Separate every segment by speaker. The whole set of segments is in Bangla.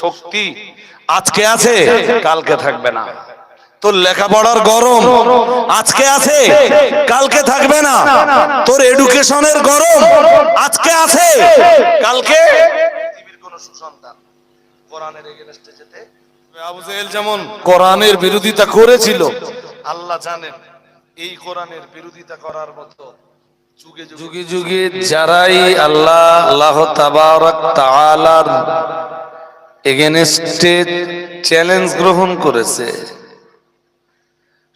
Speaker 1: শক্তি আজকে আছে কালকে থাকবে না। তোর লেখাপড়ার গরম আজকে আছে কালকে থাকবে না। তোর এডুকেশনের গরম আজকে আছে কালকে কোন সুসন্তান কোরআনের এগেনস্টে যেতে আবু জেহেল যেমন কোরআনের বিরোধিতা করেছিল আল্লাহ জানেন এই কোরআনের বিরোধিতা করার মতো যুগে যুগে যুগে যারাই আল্লাহ আল্লাহ তাবারক তাআলার এগেনস্টে চ্যালেঞ্জ গ্রহণ করেছে।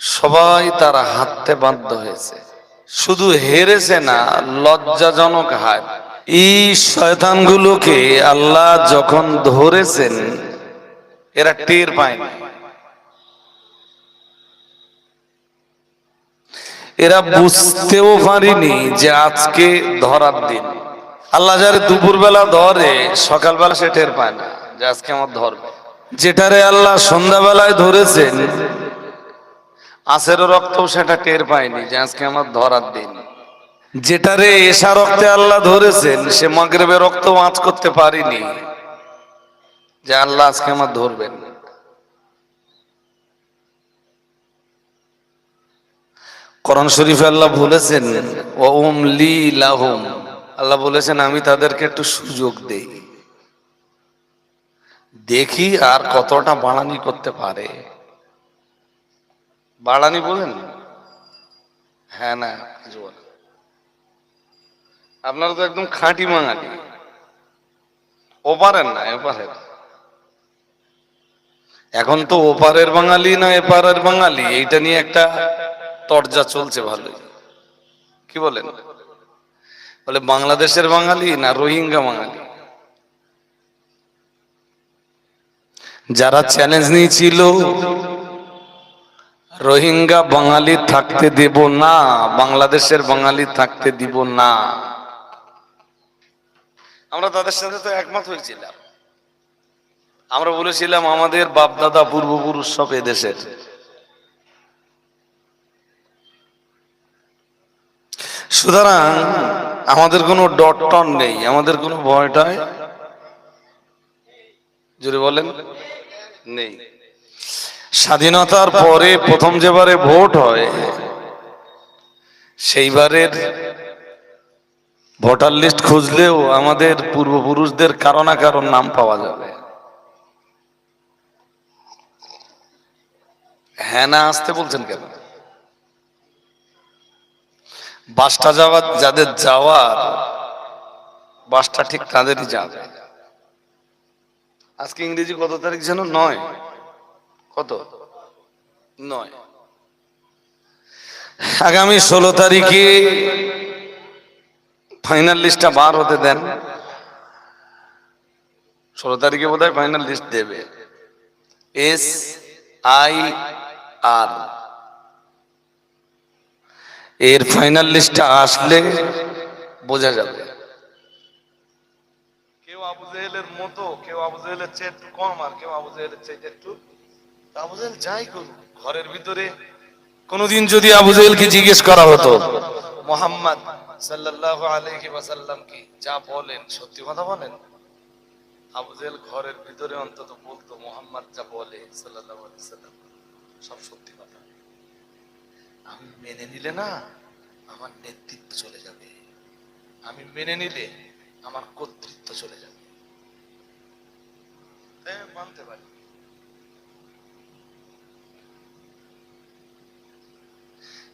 Speaker 1: সবাই তারা হাঁটতে বাধ্য হয়েছে। শুধু হেরেছে না, লজ্জাজনক হার। এই শয়তানগুলোকে আল্লাহ যখন ধরেছেন, এরা টের পায়নি এরা বুঝতেও পারিনি যে আজকে ধরার দিন। আল্লাহ যারে দুপুরবেলা ধরে, সকালবেলা সে টের পায় না। যে আজকে আমার ধরবে যেটারে আল্লাহ সন্ধ্যাবেলায় ধরেছেন আসের রক্ত সেটা টের পায়নি যে আজকে আমার ধরার দিন। যেটারে এসা রক্তে আল্লাহ ধরেছেন সে মাগরেবে রক্ত আঁচ করতে পারিনি। যে আল্লাহ আজকে আমার ধরবেন। কোরআন শরীফ আল্লাহ বলেছেন ওম লি লাহুম। আল্লাহ বলেছেন আমি তাদেরকে একটু সুযোগ দেই। দেখি আর কতটা বাড়ানি করতে পারে। বাড়ানি বলেন? হ্যাঁ না কিছু আপনারা তো একদম খাঁটি বাঙালি। ওপারের না, এপারের। এখন তো ওপারের বাঙালি না এপারের বাঙালি, এইটা নিয়ে একটা তরজা চলছে ভালোই। কি বলেন? বলে বাংলাদেশের বাঙালি না রোহিঙ্গা বাঙালি? যারা চ্যালেঞ্জ নিয়েছিল, রোহিঙ্গা বাঙালি থাকতে দেব না, বাংলাদেশের বাঙালি থাকতে দিব না। আমরা তাদের সাথে তো একমত হয়েছিলাম। আমরা বলেছিলাম, আমাদের বাপ দাদা পূর্বপুরুষ সব এদেশের। সুতরাং আমাদের কোনো ডট টন নেই, আমাদের কোনো ভয়টায় জোরে বলেন। নেই। স্বাধীনতার পরে প্রথম যেবারে ভোট হয়, সেইবারের ভোটার লিস্ট খুঁজলেও আমাদের পূর্বপুরুষদের কারও না কারও নাম পাওয়া যাবে। হ্যাঁ না আসতে বলছেন কেন? বাসটা যাওয়ার যাদের যাওয়ার, বাসটা ঠিক তাদেরই যাবে। আজকে ইংরেজি কত তারিখ যেন? নয়। কত? নয়। আগামী ষোলো তারিখে ফাইনাল লিস্টটা বার হতে দেন। ষোলো তারিখে বোধ ফাইনাল লিস্ট দেবে। এস আই আর এর ফাইনাল লিস্টটা আসলে বোঝা যাবে। জেহেলের মতো কেউ আবু চেয়ে একটু কম আর কেউ আবু জেহেলের চেয়ে একটু আবু যাই করুক, ঘরের ভিতরে কোনদিন যদি আবু জিজ্ঞেস করা হতো, মোহাম্মদ সাল্লাল্লাহু আলাইহি ওয়াসাল্লাম কি যা বলেন সত্যি কথা বলেন? আবু ঘরের ভিতরে অন্তত বলতো, মোহাম্মদ যা বলে সাল্লাল্লাহু আলাইহি সব সত্যি কথা। আমি মেনে নিলে না, আমার নেতৃত্ব চলে যাবে। আমি মেনে নিলে আমার কর্তৃত্ব চলে যাবে। মানতে পারি।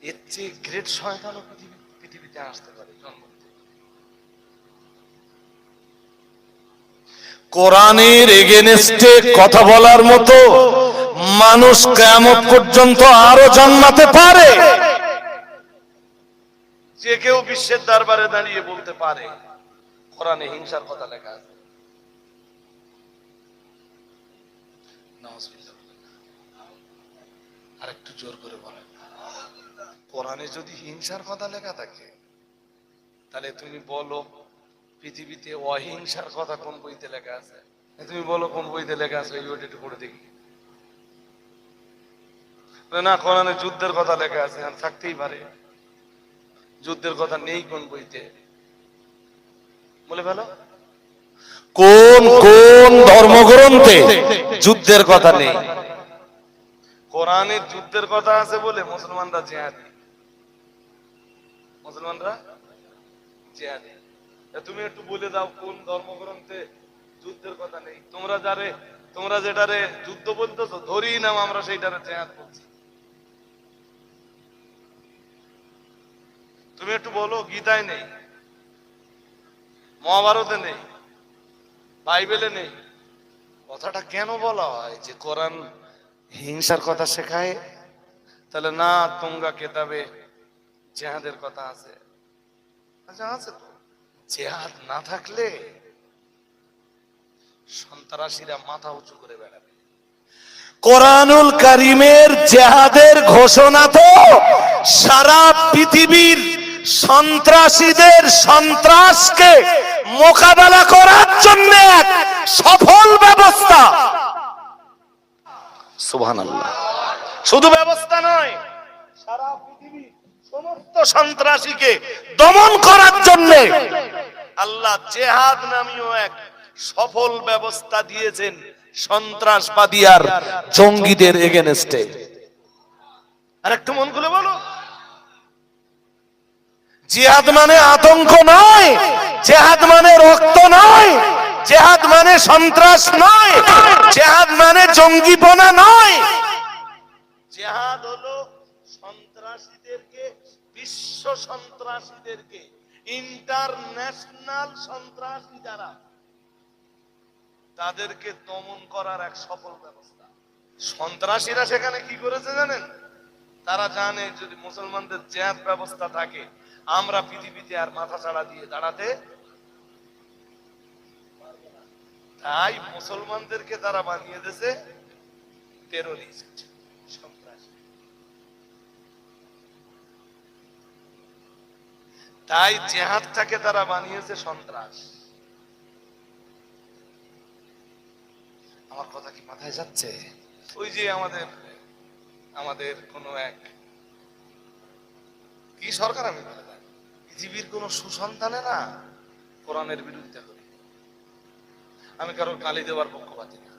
Speaker 1: এর চেয়ে গ্রেট পৃথিবীতে আসতে পারে জন্ম কোরআনের এগেনস্টে কথা বলার মতো মানুষ কেমন পর্যন্ত আরও জন্মাতে পারে। যে কেউ বিশ্বের দরবারে দাঁড়িয়ে বলতে পারে, কোরআনে হিংসার কথা লেখা আছে। আর একটু জোর করে বলেন। কোরআনে যদি হিংসার কথা লেখা থাকে তাহলে তুমি বলো পৃথিবীতে অহিংসার কথা কোন বইতে লেখা আছে? তুমি বলো কোন বইতে লেখা আছে ওই বইটা একটু পড়ে দেখি। না কোরআনে যুদ্ধের কথা লেখা আছে আর থাকতেই পারে। যুদ্ধের কথা নেই কোন বইতে। বলে ফেলো। কোন কোন ধর্মগ্রন্থে যুদ্ধের কথা নেই। কোরআনে যুদ্ধের কথা আছে বলে মুসলমানরা জেহাদি। মুসলমানরা জেহাদি। তুমি একটু বলে দাও কোন ধর্মগ্রন্থে যুদ্ধের কথা নেই? তোমরা যারে, তোমরা যেটারে যুদ্ধ বলতেছো ধরি নাও আমরা সেইটারে জেহাদ বলছি। তুমি একটু বলো, গীতায় নেই, মহাভারতে নেই, বাইবেলে নেই। কথাটা কেন বলা হয় যে কোরআন হিংসার কথা শেখায়? তাহলে না, তোমরা কেতাবে জেহাদের কথা আছে। আচ্ছা আছে তো। জেহাদ না থাকলে সন্ত্রাসীরা মাথা উঁচু করে বেড়াবে। কোরআনুল কারিমের জেহাদের ঘোষণা তো সারা পৃথিবীর সন্ত্রাসীদের সন্ত্রাসকে মোকাবেলা করার জন্য এক সফল ব্যবস্থা। সুবহানাল্লাহ। শুধু ব্যবস্থা নয়, সারা পৃথিবীর সমস্ত সন্ত্রাসীকে দমন করার জন্য আল্লাহ জেহাদ নামীয় এক সফল ব্যবস্থা দিয়েছেন সন্ত্রাসবাদী আর জঙ্গিদের এগেনস্টে আর একটু মন খুলে বলো। জিহাদ মানে আতঙ্ক নয়, জেহাদ মানে রক্ত নয়, জেহাদ মানে সন্ত্রাস নয়, জেহাদ মানে জঙ্গিপনা নয়। জেহাদ হলো সন্ত্রাসীদেরকে, বিশ্ব সন্ত্রাসীদেরকে, ইন্টারন্যাশনাল সন্ত্রাসী যারা, তাদেরকে দমন করার এক সফল ব্যবস্থা। সন্ত্রাসীরা সেখানে কি করেছে জানেন? তারা জানে যদি মুসলমানদের জেহাদ ব্যবস্থা থাকে আমরা পৃথিবীতে আর মাথা ছাড়া দিয়ে দাঁড়াতে তাই মুসলমানদেরকে তারা বানিয়ে দিয়েছে টেরোরিস্ট তাই জেহাদটাকে তারা বানিয়েছে সন্ত্রাস। আমার কথা কি মাথায় যাচ্ছে? ওই যে আমাদের আমাদের কোন এক কি সরকার আমি বলে পৃথিবীর কোন সুসন্তানে না কোরআনের বিরুদ্ধে করে। আমি কারও গালি দেওয়ার পক্ষপাতি না।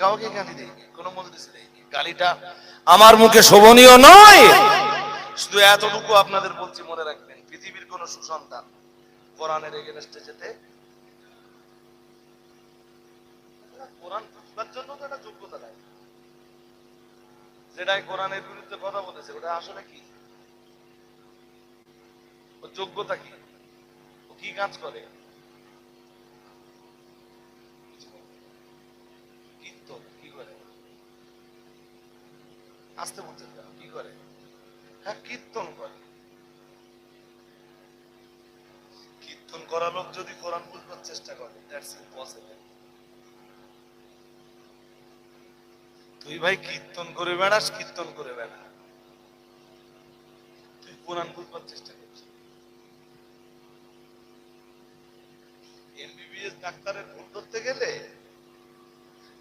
Speaker 1: কাউকে গালি দেয়নি কোনো মজলিসে দেয়নি গালিটা আমার মুখে শোভনীয় নয়। শুধু এতটুকু আপনাদের বলছি, মনে রাখবেন, পৃথিবীর কোন সুসন্তান কোরআনের এগেনস্টে যেতে কোরআন বুঝবার জন্য তো একটা যোগ্যতা যেটাই কোরআনের বিরুদ্ধে কথা বলেছে, ওটা আসলে কি? যোগ্যতা কি? ও কি কাজ করে? কীর্তন, কি করে? আসতে কেন? কি করে? হ্যাঁ কীর্তন করে। কীর্তন করা লোক যদি কোরআন বুঝবার চেষ্টা করে দ্যাটস ইম্পসিবল তুই ভাই কীর্তন করে বেড়াস, কীর্তন করে বেড়া। তুই কোরআন বুঝবার চেষ্টা করছিস ডাক্তারের ভুল ধরতে গেলে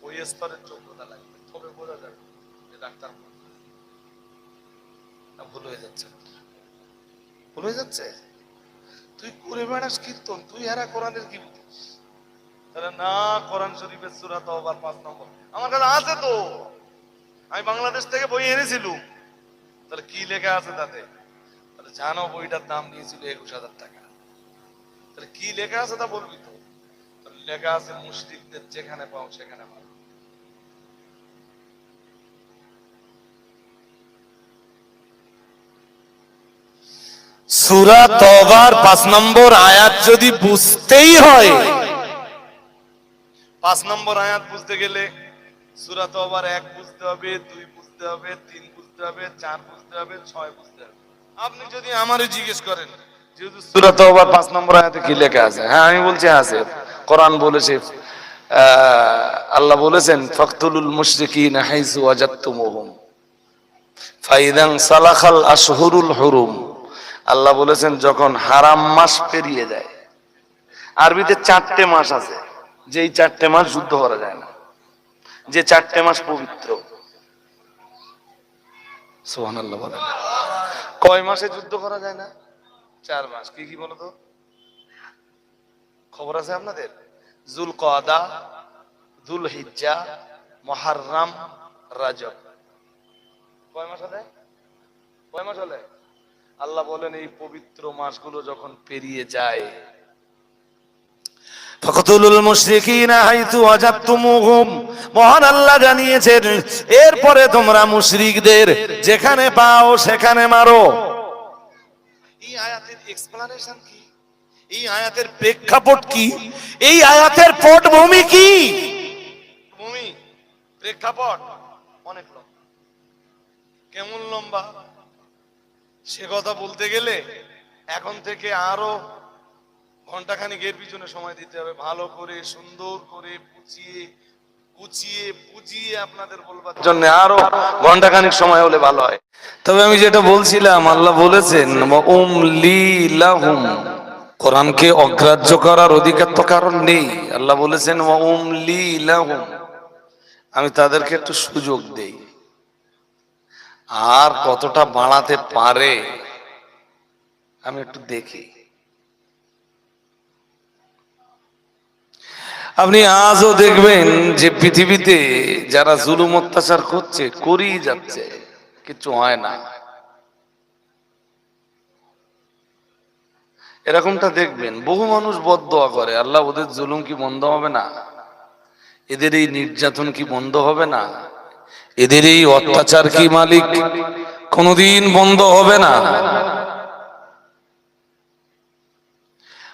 Speaker 1: ওই স্তরের যোগ্যতা লাগবে। তবে বোঝা যাবে যে ডাক্তার ভুল হয়ে যাচ্ছে। ভুল হয়ে যাচ্ছে? তুই করে বেড়াস কীর্তন, তুই হারা কোরআনের কি তাহলে না, কোরআন শরীফের সুরা তওবার পাঁচ নম্বর। আমার কাছে আছে তো। আমি বাংলাদেশ থেকে বই এনেছিলুম। তাহলে কি লেখা আছে তাতে? জানো বইটার দাম নিয়েছিল একুশ হাজার টাকা। তাহলে কি লেখা আছে তা বলবি তো? লেখা আছে যেখানে পাও সেখানে পাও। সুরা তবার পাঁচ নম্বর আয়াত যদি বুঝতেই হয়। পাঁচ নম্বর আয়াত বুঝতে গেলে সুরা তবার এক বুঝতে হবে দুই বুঝতে হবে তিন বুঝতে হবে চার বুঝতে হবে ছয় বুঝতে হবে। আপনি যদি আমারই জিজ্ঞেস করেন নম্বর আয়াতে কি লেখা আছে? হ্যাঁ আমি বলছি কোরআন বলেছে আল্লাহ বলেছেন হুরুম। আল্লাহ বলেছেন, যখন হারাম মাস পেরিয়ে যায়, আরবিতে চারটে মাস আছে, যেই চারটে মাস যুদ্ধ করা যায় না। যে চারটে মাস পবিত্র। সুবহানাল্লাহ বলেন। কয় মাসে যুদ্ধ করা যায় না? চার মাস। কি কি বলো তো? খবর আছে আপনাদের? জুল কদা জুল হিজ্জা মহারাম, রাজব। কয় মাস হলে? কয় মাস হলে? আল্লাহ বলেন, এই পবিত্র মাসগুলো যখন পেরিয়ে যায় মহান আল্লাহ জানিয়েছেন, এরপরে তোমরা মুশরিকদের যেখানে পাও সেখানে মারো। এই আয়াতের এক্সপ্লানেশন কি? এই আয়াতের প্রেক্ষাপট কি? এই আয়াতের পটভূমি কি? ভূমি, প্রেক্ষাপট অনেক লম্বা। কেমন লম্বা? সে কথা বলতে গেলে এখন থেকে আরও ঘন্টাখানিক এর পিছনে সময় দিতে হবে। ভালো করে, সুন্দর করে পুচিয়ে গুছিয়ে বুঝিয়ে আপনাদের বলবার জন্য আরও ঘন্টাখানিক সময় হলে ভালো হয়। তবে আমি যেটা বলছিলাম, আল্লাহ বলেছেন উমলি লাহুম। কোরআনকে অগ্রাহ্য করার অধিকার তো কারণ নেই। আল্লাহ বলেছেন উমলি লাহুম। আমি তাদেরকে একটু সুযোগ দেই। আর কতটা বাড়াতে পারে, আমি একটু দেখি। আপনি আজও দেখবেন যে পৃথিবীতে যারা জুলুম অত্যাচার করছে, করেই যাচ্ছে কিছু হয় না। এরকমটা দেখবেন, বহু মানুষ বদদোয়া করে, আল্লাহ, ওদের জুলুম কি বন্ধ হবে না? এদের এই নির্যাতন কি বন্ধ হবে না? এদের এই অত্যাচার কি মালিক? কোনদিন বন্ধ হবে না।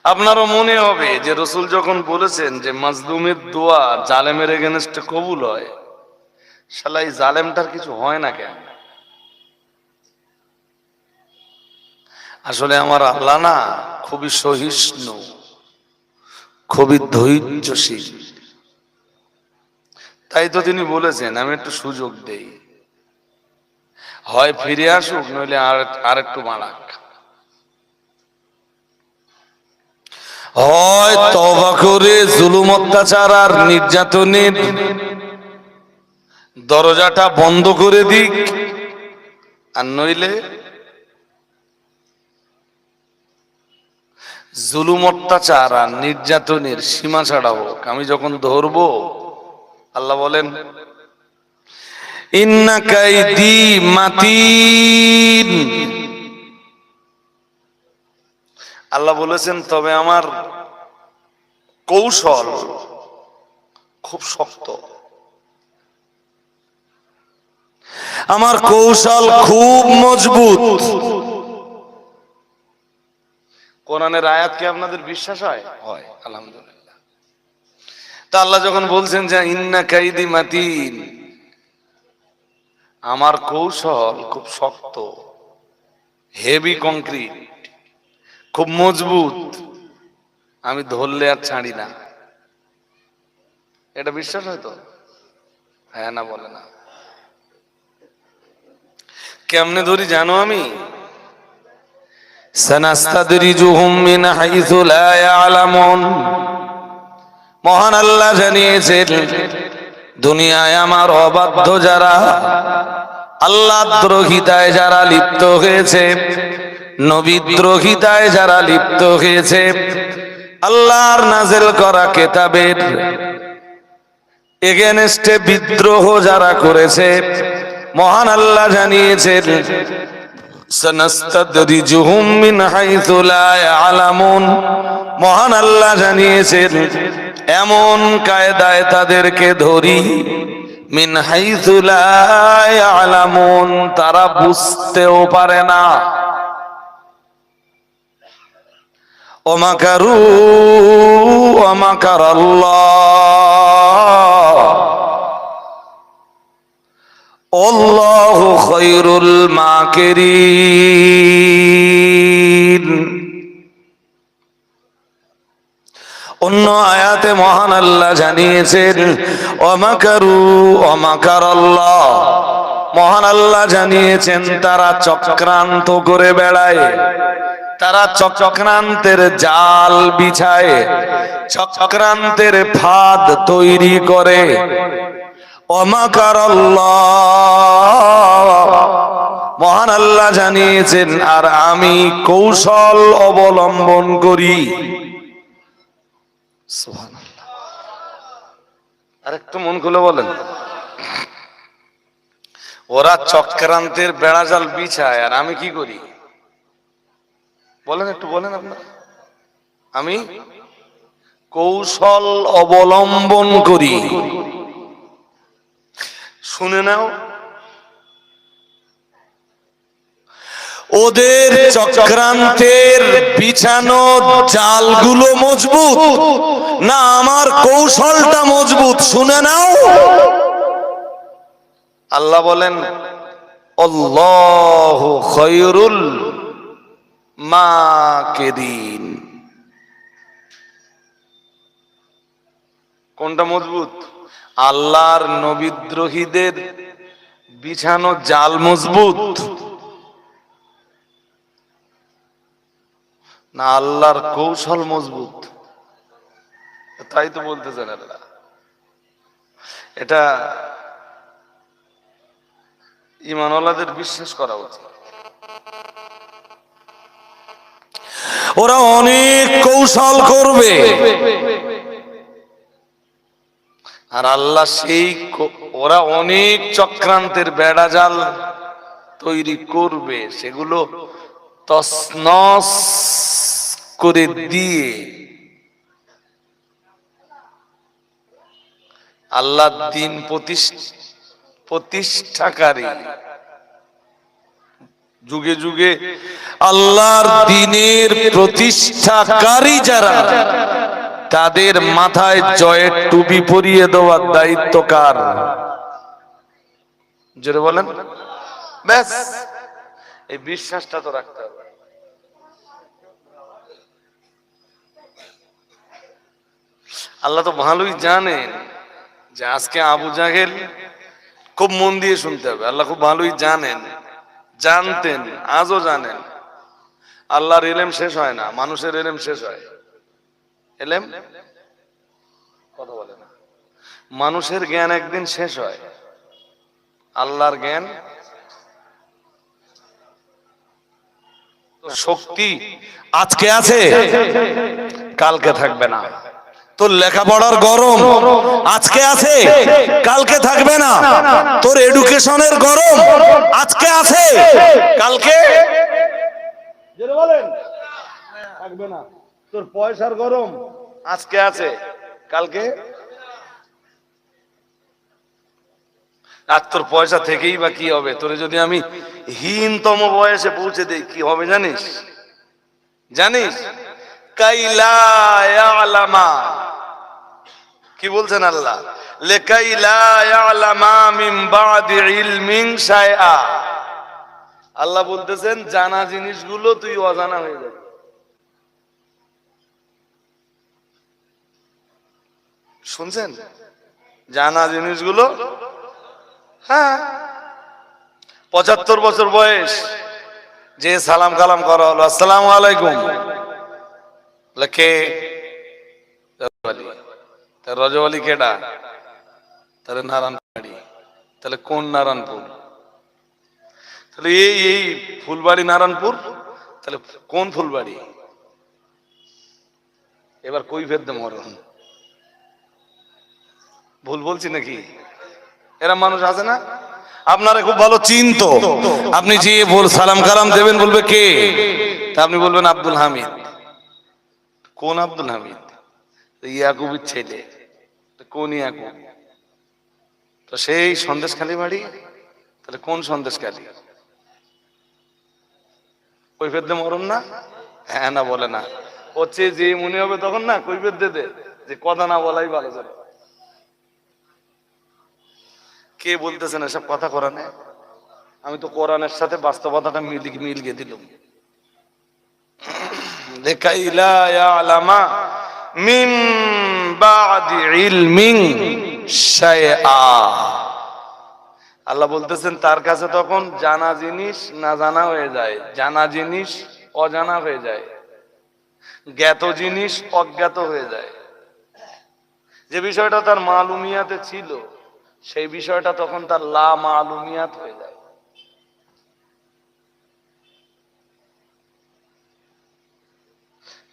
Speaker 1: আপনারও মনে হবে যে রসুল যখন বলেছেন যে মাজলুমের দোয়া জালেমের এগেনস্টে কবুল হয় শালাই জালেমটার কিছু হয় না কেন? আসলে আমার আল্লাহ না খুবই সহিষ্ণু, খুবই ধৈর্যশীল। তাই তো তিনি বলেছেন, আমি একটু সুযোগ দেই। হয় ফিরে আসুক, নইলে আর আর একটু বাড়াক হয় তবা করে জুলুম অত্যাচার আর নির্যাতনের দরজাটা বন্ধ করে দিক। আর নইলে জুলুম অত্যাচার আর নির্যাতনের সীমা ছাড়া হোক। আমি যখন ধরবো, আল্লাহ বলেন ইন্না কাইদি মাতিন। আল্লাহ বলেছেন, তবে আমার কৌশল খুব শক্ত। আমার কৌশল খুব মজবুত। কোরআনের আয়াত কি আপনাদের বিশ্বাস হয়? হয়, আলহামদুলিল্লাহ। তা আল্লাহ যখন বলছেন যে, ইন্না কাইদি মাতিন, আমার কৌশল খুব শক্ত, হেভি কংক্রিট। খুব মজবুত। আমি ধরলে আর ছাড়ি না। এটা বিশ্বাস হয়তো হ্যাঁ না, বলে না। কেমনে ধরি জানো আমি? মহান আল্লাহ জানিয়েছেন, দুনিয়ায় আমার অবাধ্য যারা, আল্লাহ দ্রোহিতায় যারা লিপ্ত হয়েছে নবীদ্রোহিতায় যারা লিপ্ত হয়েছে, আল্লাহর নাজেল করা কেতাবের এগেনস্টে বিদ্রোহ যারা করেছে, মহান আল্লাহ জানিয়েছেন মহান আল্লাহ জানিয়েছেন, এমন কায়দায় তাদেরকে ধরি, মিন লা তারা বুঝতেও পারে না। ওমাকার আল্লাহ অল্লাহ খৈরুল অন্য আয়াতে মহান আল্লাহ জানিয়েছেন অমাকারু অমাকার আল্লাহ মহান আল্লাহ জানিয়েছেন, তারা চক্রান্ত করে বেড়ায়। তারা চক্রান্তের জাল বিছায়, চক্রান্তের ফাঁদ তৈরি করে। অমাকার মহান আল্লাহ জানিয়েছেন, আর আমি কৌশল অবলম্বন করি। আর একটু মন খুলে বলেন। ওরা চক্রান্তের বেড়াজাল বিছায়, আর আমি কি করি? বলেন একটু বলেন আপনার। আমি কৌশল অবলম্বন করি। শুনে নাও। ওদের চক্রান্তের বিছানো জালগুলো মজবুত, না আমার কৌশলটা মজবুত। শুনে নাও। আল্লাহ বলেন অল্লাহ খয়রুল মাকিরিন কোনটা মজবুত? আল্লাহর নবিদ্রোহীদের বিছানো জাল মজবুত? না, আল্লাহর কৌশল মজবুত। তাই তো বলতেছেন আল্লাহ। এটা ইমানওয়ালাদের বিশ্বাস করা উচিত। ওরা অনেক কৌশল করবে। আর আল্লাহ সেই ওরা অনেক চক্রান্তের বেড়াজাল তৈরি করবে, সেগুলো তসনস করে দিয়ে। আল্লাহ দিন প্রতিষ্ঠ- প্রতিষ্ঠাকারী যুগে যুগে আল্লাহর দিনের প্রতিষ্ঠাকারী যারা, তাদের মাথায় জয়ের টুপি পরিয়ে দেওয়ার দায়িত্ব কার? জোরে বলেন। ব্যাস। এই বিশ্বাসটা তো রাখতে হবে। আল্লাহ তো ভালোই জানেন যে আজকে আবু জাহেল খুব মন দিয়ে শুনতে হবে। আল্লাহ খুব ভালোই জানেন। জানতেন, আজও জানেন। আল্লাহর এলেম শেষ হয় না, মানুষের এলেম শেষ হয়। এলেম? কথা বলে না। মানুষের জ্ঞান একদিন শেষ হয়। আল্লাহর জ্ঞান? শক্তি আজকে আছে, কালকে থাকবে না। তোর লেখাপড়ার গরম আজকে আছে, কালকে থাকবে না। তোর এডুকেশনের গরম আজকে আছে, কালকে বলেন? থাকবে না। তোর পয়সার গরম আজকে আছে, কালকে? আর তোর পয়সা থেকেই বা কি হবে? তোরে যদি আমি হীনতম বয়সে পৌঁছে দেই, কি হবে জানিস? জানিস? কি বলছেন আল্লাহ? আল্লাহ বলতেছেন, জানা জিনিসগুলো তুই অজানা হয়ে যাবে। শুনছেন? জানা জিনিসগুলো? হ্যাঁ। পঁচাত্তর বছর বয়স। যে সালাম কালাম করা হলো আসসালাম আলাইকুম। লেখে রজবালি কেডা তাহলে নারায়ণবাড়ি তাহলে কোন নারায়ণপুর তাহলে এই এই ফুলবাড়ি নারায়ণপুর তাহলে কোন ফুলবাড়ি এবার কই ফের দে মরণ ভুল বলছি নাকি এরা মানুষ আছে না আপনারা খুব ভালো চিন্ত। আপনি যে বল সালাম কালাম দেবেন বলবে কে? তা আপনি বলবেন আব্দুল হামিদ। কোন আব্দুল হামিদ? ইয়াকুবের ছেলে। কোন ইয়াকুব? তো সেই সন্দেশখালী বাড়ি? তাহলে কোন সন্দেশখালী? কৈফের দে মরণ না? হ্যাঁ না বলে না। হচ্ছে যে মনে হবে তখন না কৈফের দে দে, যে কথা না বলাই ভালো ছিল কে বলতেছেন এসব কথা কোরআনে? আমি তো কোরআনের সাথে বাস্তবতাটা মিল মিল গিয়ে দিলাম। লেকাইলা ইয়ালামা মিন বাদি ইলমিন শাইআ আল্লাহ বলতেছেন, তার কাছে তখন জানা জিনিস না জানা হয়ে যায়। জানা জিনিস অজানা হয়ে যায়। জ্ঞাত জিনিস অজ্ঞাত হয়ে যায়। যে বিষয়টা তার মালুমিয়াতে ছিল, সেই বিষয়টা তখন তার লা মালুমিয়াত হয়ে যায়।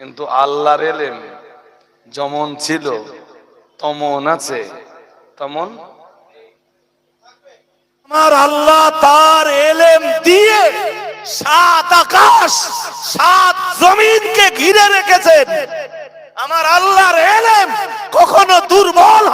Speaker 1: কিন্তু আল্লাহর এলেম যেমন ছিল, তমন আছে। তমন
Speaker 2: আমার আল্লাহ তার এলেম দিয়ে সাত আকাশ, সাত জমিনকে ঘিরে রেখেছেন। আমার আল্লাহর এলেম কখনো দুর্বল